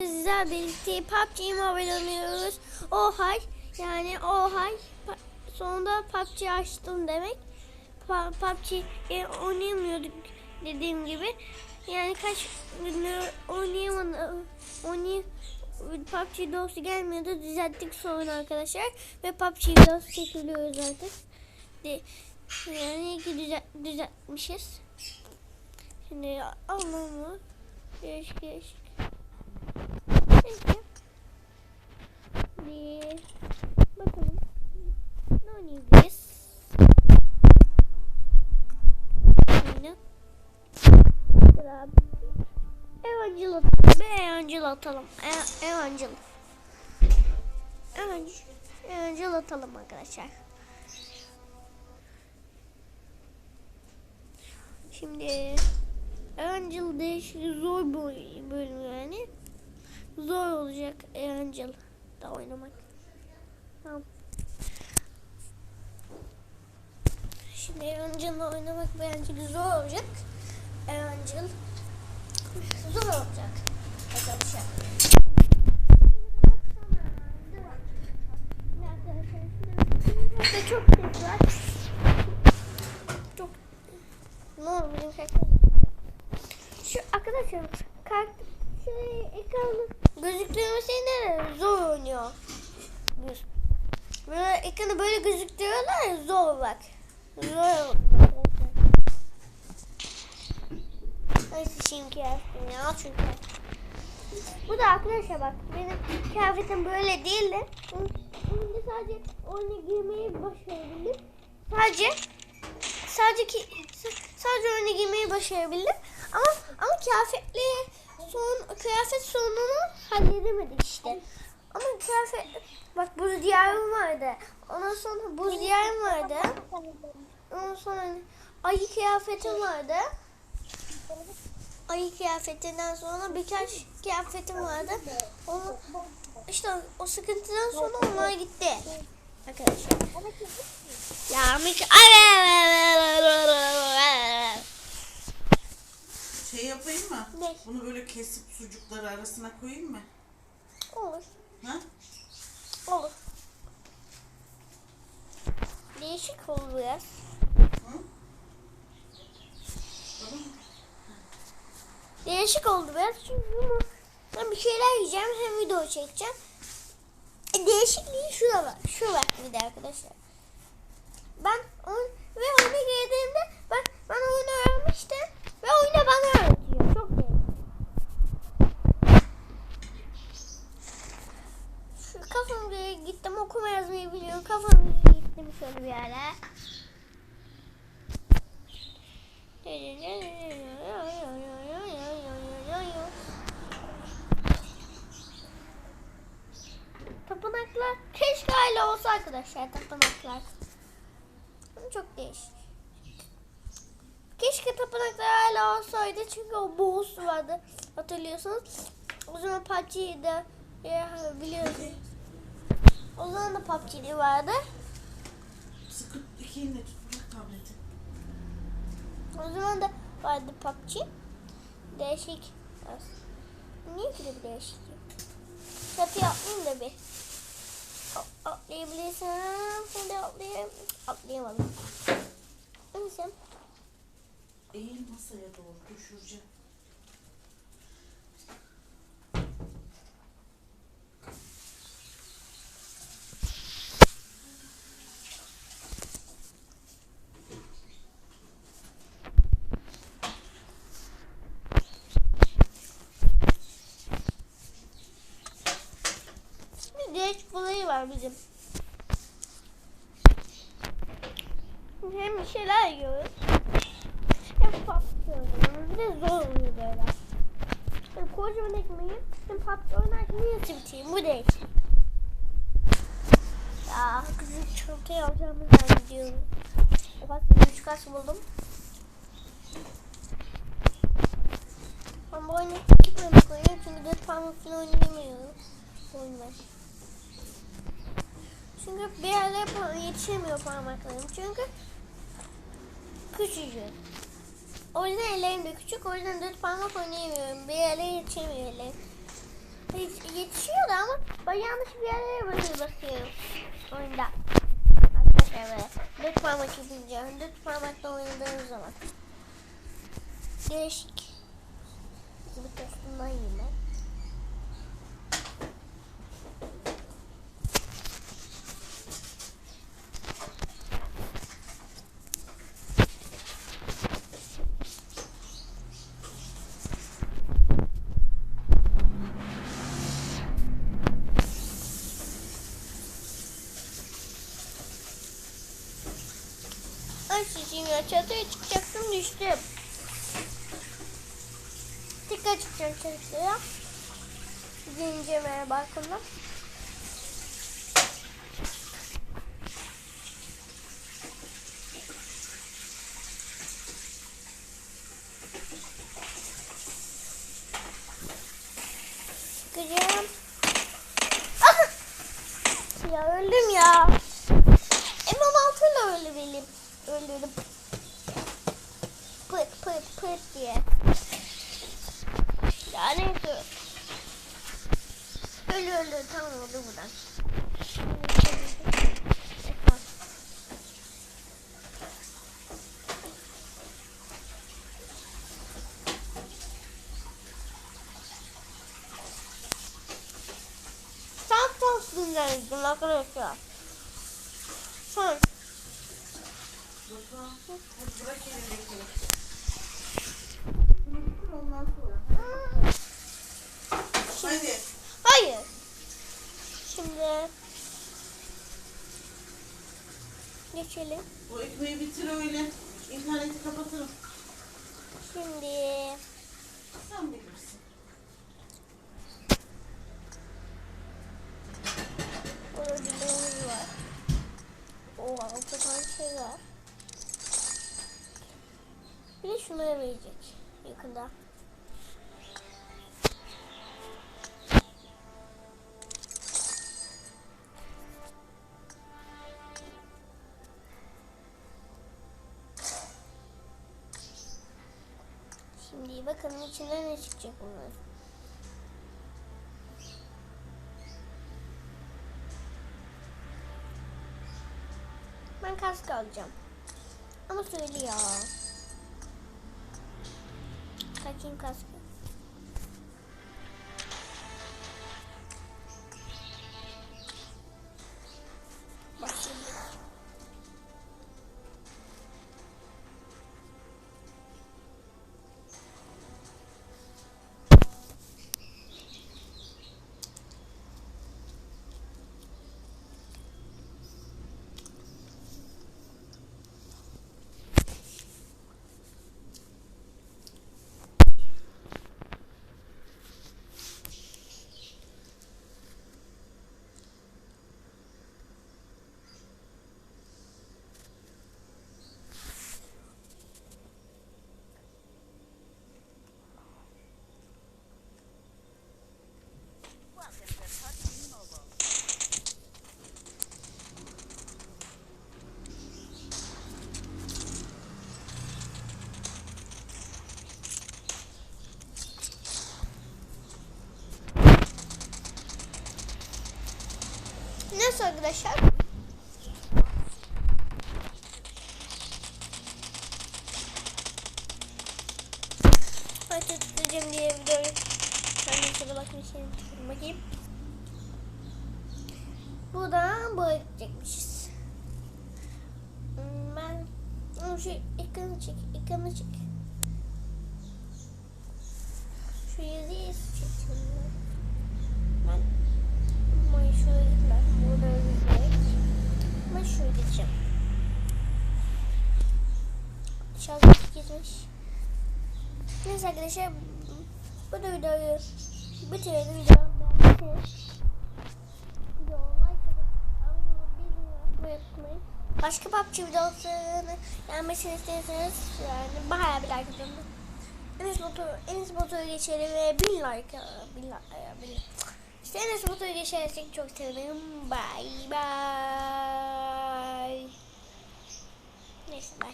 Sizlerle birlikte PUBG Mobile oynuyoruz. Ohay yani ohay sonunda PUBG açtım demek. PUBG e, oynayamıyorduk dediğim gibi. Yani kaç gündür oynayamadım. Oynay PUBG dostu gelmiyordu. Düzelttik sonra arkadaşlar. Ve PUBG dostu çekiliyoruz artık. De, yani iyi ki düzelt, düzeltmişiz. Şimdi Allah'ım Değişik değişik. Peki. Bir bakalım. Ne oynayabiliriz? Oyunu. Evancıl atalım. Evancıl atalım. E- Evancıl. Evancıl. Evancıl atalım arkadaşlar. Şimdi Angel değişik zor bir bölüm yani. Zor olacak Angel da oynamak. Tamam. Şimdi Angel'la oynamak bence zor olacak. Angel zor olacak arkadaşlar. Arkadaşlar çok ses var. Çok ne olur benim şarkım. Şu arkadaşlar kart şu ekranı gözüktürmesine de zor oynuyor. Göz- Böyle ekranı böyle gözüktürüyorlar ya zor bak. Zor. Neyse şimdi kıyafetim ya çünkü. Bu da arkadaşlar bak benim kıyafetim böyle değildi. Şimdi sadece oyuna girmeyi başarabildim. Sadece sadece ki sadece oyuna girmeyi başarabildim. Ama ama kıyafetli son kıyafet sorununu halledemedik işte. Ama kıyafet bak buz diyarım vardı. Ondan sonra buz diyarım vardı. Ondan sonra ayı kıyafetim vardı. Ayı kıyafetinden sonra birkaç kıyafetim vardı. Onu, işte o sıkıntıdan sonra onlar gitti. Arkadaşlar. Ya Mik Şey yapayım mı? Ne? Bunu böyle kesip sucukları arasına koyayım mı? Olur. Ha? Olur. Değişik oldu biraz. Hı? Olur? Değişik oldu biraz çünkü ben bir şeyler yiyeceğim hem video çekeceğim. E, değişikliği şu da var. Şu var bir de arkadaşlar. Ben oyun ve oyuna girdiğimde ben, ben oyunu öğrenmiştim ve oyunu bana öğretiyor. Çok değişik. Şu kafam bir gittim okuma yazmayı biliyorum. Kafam bir gittim şöyle bir yere. Tapınaklar keşke öyle olsa arkadaşlar tapınaklar. Çok değişik. Keşke tapınaklar hala olsaydı çünkü o boss vardı hatırlıyorsunuz. O zaman PUBG'yi de e, biliyorsunuz. O zaman da PUBG'li vardı. Sıkı iki elinle tut bırak tableti. O zaman da vardı PUBG. Değişik. Niye ki de bir değişik? Çatıya atlayayım da bir. Atlayabilirsem. Hadi atlayayım. Atlayamadım. Neyse. Eğil masaya doğru düşüreceğim. Bir bizim. Hem bir şeyler yiyoruz. Hem oynuyoruz. Bir de zor oluyor böyle. Hem kocaman ekmeği hem PUBG oynarken bitireyim? Bu değişik. Ya kızım çantayı alacağımı zannediyorum. Bak bir üç kaç buldum. Bu oyunu çıkmamak oynuyorum çünkü dört parmakla oynayamıyorum. Oyun var. Çünkü bir pa- yetişemiyor parmaklarım. Çünkü küçücük. O yüzden ellerim de küçük. O yüzden dört parmak oynayamıyorum. Bir yerlere yetişemiyor ellerim. Ben yanlış bir yerlere böyle basıyorum. Oyunda. Arkadaşlar böyle. Dört parmak yapınca. Dört parmakla oynadığım zaman. Değişik. Bir testimden yine. Sizin ya çatıya çıkacaktım düştüm. Tekrar çıkacağım çatıya. Zincirlere balkonda. Çıkacağım. Diye. Ya neyse. Öldü öldü tamam oldu buradan. Tam tam sinirlendim arkadaşlar. Son. Bırak elindekini. Ondan sonra. Hadi. Hayır. Şimdi geçelim. O ekmeği bitir öyle. İnterneti kapatırım. Şimdi Sen bilirsin. burada biberimiz var. Oha altı tane şey var. Bir de şunları verecek yakında. Şimdi bakalım içinden ne çıkacak bunlar. Ben kask alacağım. Ama söyle ya. fucking Costco. Arkadaşlar? Hadi tutacağım diye videoyu. Ben de şöyle bakayım şimdi. Bakayım. Buradan böyle gidecekmişiz. Hmm, Ben şu ekranı çek, ekranı çek. Şu yazıyı çekeyim ben. Ben Buraya şöyle gitmem. Burada gitmek. Ben şöyle gideceğim. Şarj gitmiş. Neyse arkadaşlar bu da videoyu bitirelim. Başka PUBG videolarını gelmesini isterseniz yani bayağı bir like atın. Enes Batur, Enes Batur'u geçelim ve bin like, bin like, bin like. İşte Enes Batur'u geçersek çok sevinirim. Bye bye. Neyse bye.